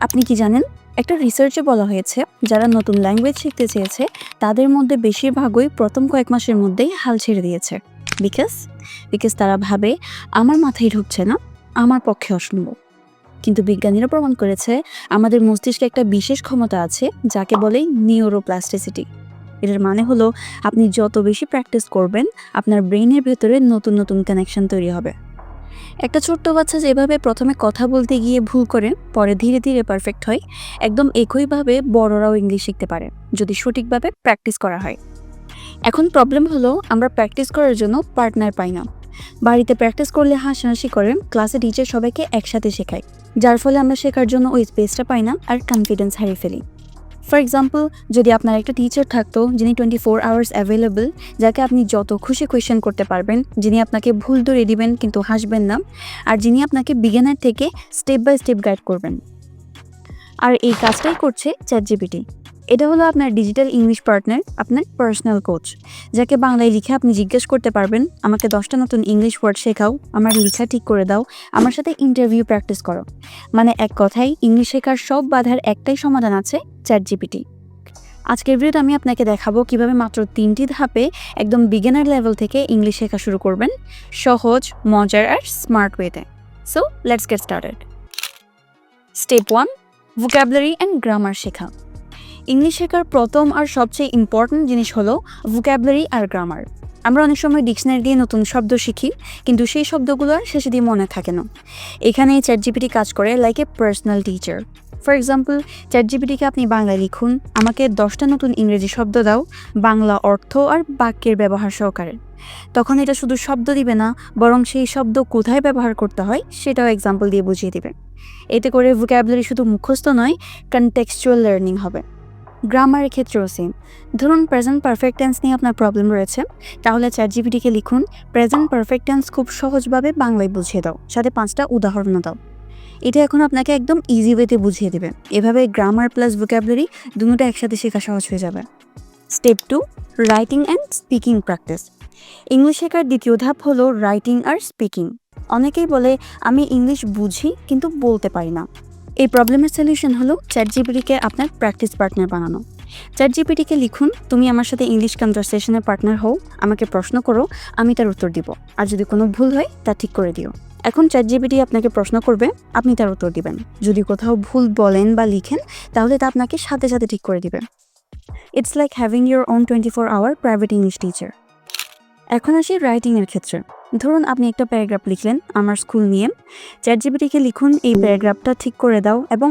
আপনি কি জানেন? একটা রিসার্চে বলা হয়েছে, যারা নতুন ল্যাঙ্গুয়েজ শিখতে চেয়েছে, তাদের মধ্যে বেশিরভাগই প্রথম কয়েক মাসের মধ্যেই হাল ছেড়ে দিয়েছে। বিকজ বিকজ তারা ভাবে, আমার মাথায় ঢুকছে না, আমার পক্ষে অসম্ভব। কিন্তু বিজ্ঞানীরা প্রমাণ করেছে, আমাদের মস্তিষ্কে একটা বিশেষ ক্ষমতা আছে, যাকে বলে নিউরোপ্লাস্টিসিটি এটার মানে হলো, আপনি যত বেশি প্র্যাকটিস করবেন, আপনার ব্রেইনের ভেতরে নতুন নতুন কানেকশন তৈরি হবে। একটা ছোট্ট বাচ্চা যেভাবে প্রথমে কথা বলতে গিয়ে ভুল করে, পরে ধীরে ধীরে পারফেক্ট হয়। একদম একইভাবে বড়রাও ইংলিশ শিখতে পারে, যদি সঠিকভাবে প্র্যাকটিস করা হয়। এখন প্রবলেম হলো, আমরা প্র্যাকটিস করার জন্য পার্টনার পাই না। বাড়িতে প্র্যাকটিস করলে হাসাহাসি করে ক্লাসে টিচার সবাইকে একসাথে শেখায়, যার ফলে আমরা শেখার জন্য ওই স্পেসটা পাই না আর কনফিডেন্স হারিয়ে ফেলি। ফর এক্সাম্পল যদি আপনার একটা টিচার থাকতো, যিনি টোয়েন্টি ফোর আওয়ার্স অ্যাভেলেবল যাকে আপনি যত খুশি কোয়েশ্চেন করতে পারবেন, যিনি আপনাকে ভুল ধরে দিবেন, কিন্তু হাসবেন না, আর যিনি আপনাকে বিজ্ঞানের থেকে স্টেপ বাই স্টেপ গাইড করবেন। আর এই কাজটাই করছে চ্যাট জিপিটি এটা হলো আপনার ডিজিটাল ইংলিশ পার্টনার আপনার পার্সোনাল কোচ যাকে বাংলায় লিখে আপনি জিজ্ঞেস করতে পারবেন, আমাকে দশটা নতুন ইংলিশ ওয়ার্ড শেখাও, আমার লেখা ঠিক করে দাও, আমার সাথে ইন্টারভিউ প্র্যাকটিস করো। মানে এক কথায় ইংলিশ শেখার সব বাধার একটাই সমাধান আছে চ্যাট জিপিটি আজকের ভিডিওতে আমি আপনাকে দেখাবো কীভাবে মাত্র তিনটি ধাপে একদম বিগিনার লেভেল থেকে ইংলিশ শেখা শুরু করবেন, সহজ, মজার আর স্মার্ট ওয়েতে so let's get started step one vocabulary and grammar শেখা। ইংলিশ শেখার প্রথম আর সবচেয়ে ইম্পর্ট্যান্ট জিনিস হলো ভোকাবুলারি আর গ্রামার আমরা অনেক সময় ডিকশনারি দিয়ে নতুন শব্দ শিখি, কিন্তু সেই শব্দগুলো আর শেষে দিয়ে মনে থাকে না। এখানে চ্যাট জিপিটি কাজ করে like a personal teacher for example chat জিপিটিকে আপনি বাংলায় লিখুন, আমাকে দশটা নতুন ইংরেজি শব্দ দাও, বাংলা অর্থ আর বাক্যের ব্যবহার সহকারে। তখন এটা শুধু শব্দ দিবে না, বরং সেই শব্দ কোথায় ব্যবহার করতে হয় সেটাও এক্সাম্পল দিয়ে বুঝিয়ে দিবে। এতে করে ভোক্যাবুলারি শুধু মুখস্থ নয় কনটেক্সচুয়াল লার্নিং হবে। গ্রামারের ক্ষেত্রেও সেম ধরুন প্রেজেন্ট পারফেক্ট টেন্স নিয়ে আপনার প্রবলেম রয়েছে, তাহলে চ্যাট জিপিটিকে লিখুন প্রেজেন্ট পারফেক্ট টেন্স খুব সহজভাবে বাংলায় বুঝিয়ে দাও, সাথে পাঁচটা উদাহরণও দাও। এটা এখন আপনাকে একদম ইজি ওয়েতে বুঝিয়ে দেবে। এভাবে গ্রামার প্লাস ভোক্যাবুলারি দুটোটা একসাথে শেখা সহজ হয়ে যাবে। Step two writing and speaking practice English শেখার দ্বিতীয় ধাপ হলো রাইটিং আর স্পিকিং অনেকেই বলে, আমি ইংলিশ বুঝি, কিন্তু বলতে পারি না। এই প্রবলেমের সলিউশন হলো চ্যাট জিপিটিকে আপনার প্র্যাকটিস পার্টনার বানানো। চ্যাট জিপিটিকে লিখুন, তুমি আমার সাথে ইংলিশ কনভারসেশনের পার্টনার হও, আমাকে প্রশ্ন করো, আমি তার উত্তর দিব। আর যদি কোনো ভুল হয়, তা ঠিক করে দিও। এখন চ্যাট জিপিটি আপনাকে প্রশ্ন করবে, আপনি তার উত্তর দিবেন। যদি কোথাও ভুল বলেন বা লিখেন, তাহলে তা আপনাকে সাথে সাথে ঠিক করে দিবে। It's like having your own twenty four hour private English teacher এখন আসি রাইটিংয়ের ক্ষেত্রে। ধরুন আপনি একটা প্যারাগ্রাফ লিখলেন, আমার স্কুল নিয়ে। চ্যাট জিপিটিকে লিখুন, এই প্যারাগ্রাফটা ঠিক করে দাও এবং